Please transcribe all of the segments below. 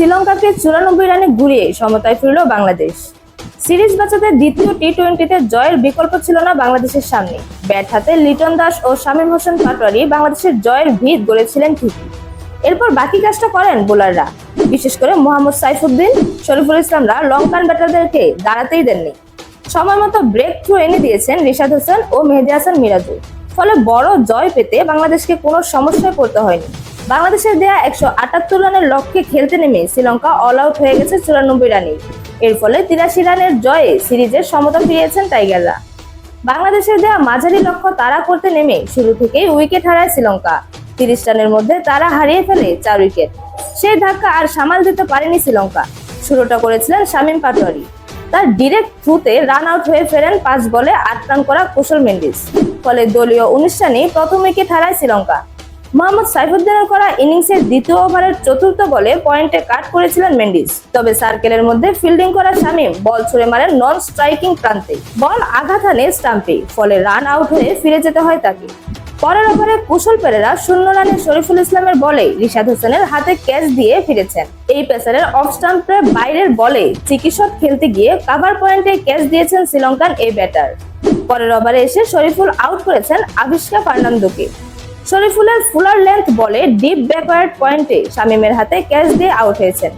শ্রীলঙ্কাকে চুরানব্বই রানে ঘুরিয়ে সমতায় ফিরল বাংলাদেশ। সিরিজ বাঁচাতে দ্বিতীয় টি টোয়েন্টিতে জয়ের বিকল্প ছিল না বাংলাদেশের সামনে। ব্যাট হাতে লিটন দাস ও শামীম হোসেন পাটোয়ারি বাংলাদেশের জয়ের ভিত গড়েছিলেন ঠিকই। এরপর বাকি কাজটা করেন বোলাররা। বিশেষ করে মোহাম্মদ সাইফুদ্দিন, শরীফুল ইসলামরা লঙ্কান ব্যাটারদেরকে দাঁড়াতেই দেননি। সময় মতো ব্রেক থ্রু এনে দিয়েছেন রিশাদ হোসেন ও মেহেদি হাসান মিরাজু ফলে বড় জয় পেতে বাংলাদেশকে কোনো সমস্যায় পড়তে হয়নি। বাংলাদেশের দেয়া একশো আটাত্তর রানের লক্ষ্যে খেলতে নেমে শ্রীলঙ্কা অল আউট হয়ে গেছে চুরানব্বই রানে। এর ফলে তিরাশি রানের জয়ে সিরিজের সমতা ফিরিয়েছেন টাইগাররা। বাংলাদেশের দেয়া মাঝারি লক্ষ্য তারা করতে নেমে শুরু থেকেই উইকেট হারায় শ্রীলঙ্কা। তিরিশ রানের মধ্যে তারা হারিয়ে ফেলে চার উইকেট। সেই ধাক্কা আর সামাল দিতে পারেনি শ্রীলঙ্কা। শুরুটা করেছিলেন শামীম পাটোয়ারি। তার ডিরেক্ট থ্রুতে রান আউট হয়ে ফেরেন পাঁচ বলে আট রান করা কুশল মেন্ডিস। ফলে দলীয় রানে প্রথম উইকেট হারায় শ্রীলঙ্কা। মোহাম্মদ সাইফুদ্দিনের করা ইনিংসের দ্বিতীয় ওভারের চতুর্থ বলে পয়েন্টে কাট করেছিলেন মেন্ডিস। তবে সার্কেলের মধ্যে ফিল্ডিং করা শামীম, বল ছুড়ে মারেন নন স্ট্রাইকিং প্রান্তে। বল আঘাত হানে স্টাম্পে, ফলে রান আউট হয়ে ফিরে যেতে হয় তাকে। পরের ওভারে কুশল পেরেরা শূন্য রানে শরীফুল ইসলামের বলে রিশাদ হোসেনের হাতে ক্যাচ দিয়ে ফিরেছেন। এই পেসারের অফ স্টাম্পের বাইরের বলে চিকিৎসক খেলতে গিয়ে কাভার পয়েন্টে ক্যাচ দিয়েছেন শ্রীলঙ্কান এই ব্যাটার। পরের ওভারে এসে শরীফুল আউট করেছেন আবিষ্কা ফার্নান্দোকে। শরীফুলের ফুলার লেন্থ বলে ডিপ ব্যাকওয়ার্ড পয়েন্টে শামীমের হাতে ক্যাচ দিয়ে আউট হয়েছেন।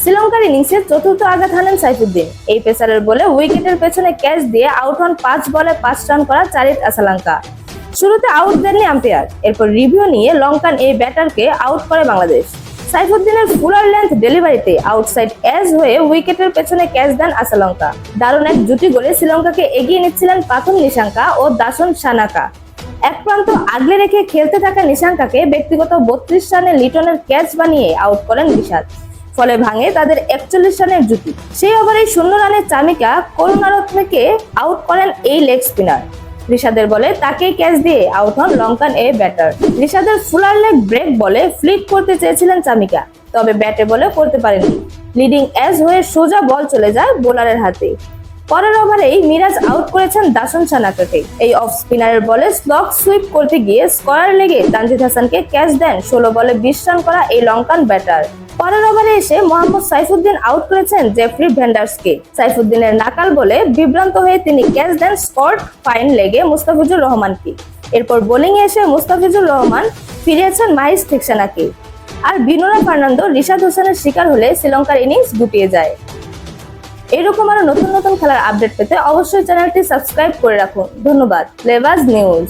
শ্রীলঙ্কার ইনিংসে চতুর্থ আঘাত হানেন সাইফুদ্দিন। এই পেসারের বলে উইকেটের পেছনে ক্যাচ দিয়ে আউট হন পাঁচ বলে পাঁচ রান করা চারিত আসালাঙ্কা। শুরুতে আউট দেননি আম্পায়ার, এরপর রিভিউ নিয়ে লঙ্কান এই ব্যাটারকে আউট করে বাংলাদেশ। সাইফুদ্দিনের ফুলার লেন্থ ডেলিভারিতে আউটসাইড এজ হয়ে উইকেটের পেছনে ক্যাচ দেন আসালঙ্কা। দারুণ এক জুটি গোলে শ্রীলঙ্কাকে এগিয়ে নিচ্ছিলেন পাথুম নিশাঙ্কা ও দাসন সানাকা। এক প্রান্ত আগলে রেখে খেলতে থাকা নিশাঙ্কাকে ব্যক্তিগত বত্রিশ রানে লিটনের ক্যাচ বানিয়ে আউট করেন রিশাদ ফলে ভাঙে তাদের একচল্লিশ রানের জুটি। সেই ওভারে শূন্য রানের চামিকা করুণারত্নকে আউট করেন এই লেগ স্পিনার। রিশাদের বলে তাকেই ক্যাচ দিয়ে আউট হন লঙ্কান এ ব্যাটার। রিশাদের ফুলার লেগ ব্রেক বলে ফ্লিক করতে চেয়েছিলেন চামিকা, তবে ব্যাটে বলে করতে পারেননি। লিডিং অ্যাজ হয়ে সোজা বল চলে যায় বোলারের হাতে। পরের ওভারেই মিরাজ আউট করেছেন দাসন সানাকাকে এই অফ স্পিনারের বলে স্লক সুইপ করতে গিয়ে স্কয়ার লেগে তানজিদ হাসানকে ক্যাচ দেন। ষোলো বলে বিশ রান করা এই লঙ্কান ব্যাটার পরের ওভারে এসে মোহাম্মদ সাইফুদ্দিন আউট করেছেন জেফ্রি ভেন্ডার্সকে সাইফুদ্দিনের নাকাল বলে বিভ্রান্ত হয়ে তিনি ক্যাচ দেন স্কট ফাইন লেগে মুস্তাফিজুর রহমানকে। এরপর বোলিং এসে মুস্তাফিজুর রহমান ফিরিয়েছেন মাহিস থিকসানাকে আর বিনোরা ফার্নান্দো রিশাদ হোসেনের শিকার হলে শ্রীলঙ্কার ইনিংস গুটিয়ে যায়। এরকম আরও নতুন নতুন খেলার আপডেট পেতে অবশ্যই চ্যানেলটি সাবস্ক্রাইব করে রাখুন। ধন্যবাদ। লেভাজ নিউজ।